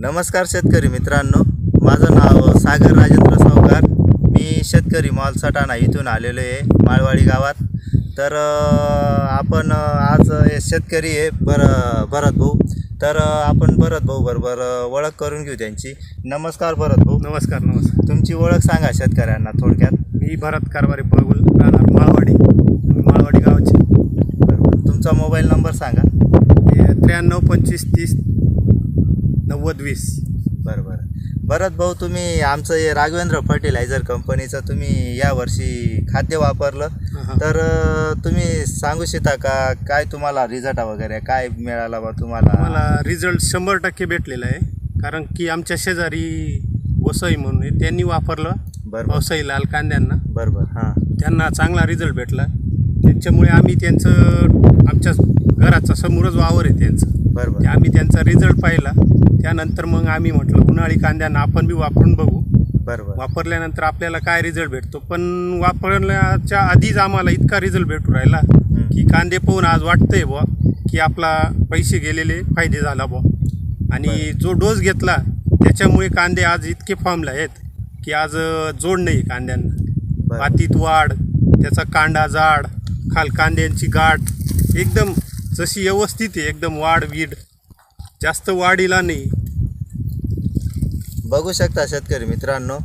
नमस्कार शेतकरी मित्रांनो. माझं नाव सागर राजेंद्र सावकार. मी शेतकरी मॉल सटाणा इथून आलेलो आहे माळवाडी गावात. तर आपण आज हे शेतकरी आहे बर भरत भाऊ. तर आपण भरत भाऊ बरोबर ओळख करून घेऊ त्यांची. नमस्कार भरत भाऊ. नमस्कार नमस्कार. तुमची ओळख सांगा शेतकऱ्यांना थोडक्यात. मी भरत कारभारी बघूल राहणार माळवाडी माळवाडी गावाचे. तुमचा मोबाईल नंबर सांगा. त्र्याण्णव पंचवीस तीस नव्वद वीस. बरं बरं. भरत भाऊ तुम्ही आमचं हे राघवेंद्र फर्टिलायझर कंपनीचं तुम्ही यावर्षी खाद्य वापरलं. तर तुम्ही सांगू शकता का काय तुम्हाला रिझल्ट वगैरे काय मिळाला बा तुम्हाला? मला रिझल्ट शंभर टक्के भेटलेला आहे. कारण की आमच्या शेजारी वसई म्हणून आहे, त्यांनी वापरलं. बरोबर वसई लाल कांद्यांना. बरोबर हां. त्यांना चांगला रिझल्ट भेटला. त्याच्यामुळे आम्ही त्यांचं आमच्या घराचा समोरच वावर आहे त्यांचं. ते बरोबर आम्ही त्यांचा रिझल्ट पाहिला. त्यानंतर मग आम्ही म्हटलं उन्हाळी कांद्यांना आपण बी वापरून बघू. बरोबर. वापरल्यानंतर आपल्याला काय रिझल्ट भेटतो? पण वापरण्याच्या आधीच आम्हाला इतका रिझल्ट भेटू राहिला. की कांदे पाहून आज वाटतंय बुवा की आपला पैसे गेलेले फायदे झाला बुवा. आणि जो डोस घेतला त्याच्यामुळे कांदे आज इतके फॉर्मला आहेत की आज जोड नाही कांद्यांना. पातीत वाढ त्याचा कांडा जाड खाल कांद्यांची गाठ एकदम जशी व्यवस्थित आहे एकदम वाढ वीड. जास्त वाढीला नाही. बघू शकता शेतकरी मित्रांनो.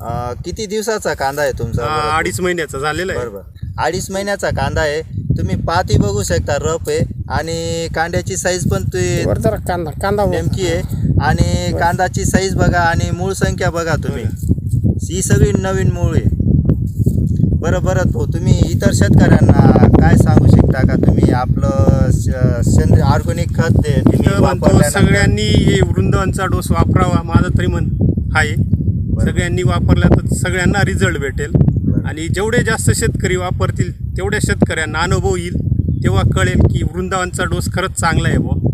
अ, किती दिवसाचा कांदा आहे तुमचा? हा? अडीच महिन्याचा झालेला आहे. बरोबर. अडीच महिन्याचा कांदा आहे. तुम्ही पाती बघू शकता रफ आहे. आणि कांद्याची साईज पण ती वर जरा कांदा कांदा वर. नेमकी आहे. आणि कांदाची साईज बघा आणि मूळ संख्या बघा तुम्ही. ही सगळी नवीन मूळ आहे. बरं बरं भाऊ तुम्ही इतर शेतकऱ्यांना काय सांगू शकता का? आपलं सेंद्रिय ऑर्गॅनिक खत ते तर म्हणतो सगळ्यांनी हे वृंदावनचा डोस वापरावा माझं तरी म्हण आहे. सगळ्यांनी वापरला तर सगळ्यांना रिझल्ट भेटेल. आणि जेवढे जास्त शेतकरी वापरतील तेवढ्या शेतकऱ्यांना अनुभव येईल तेव्हा कळेल की वृंदावनचा डोस खरंच चांगला आहे बुवा.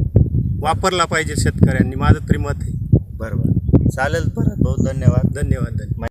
वापरला पाहिजे शेतकऱ्यांनी माझं तरी मत आहे. बरोबर. चालेल परत भाऊ धन्यवाद. धन्यवाद धन्यवाद.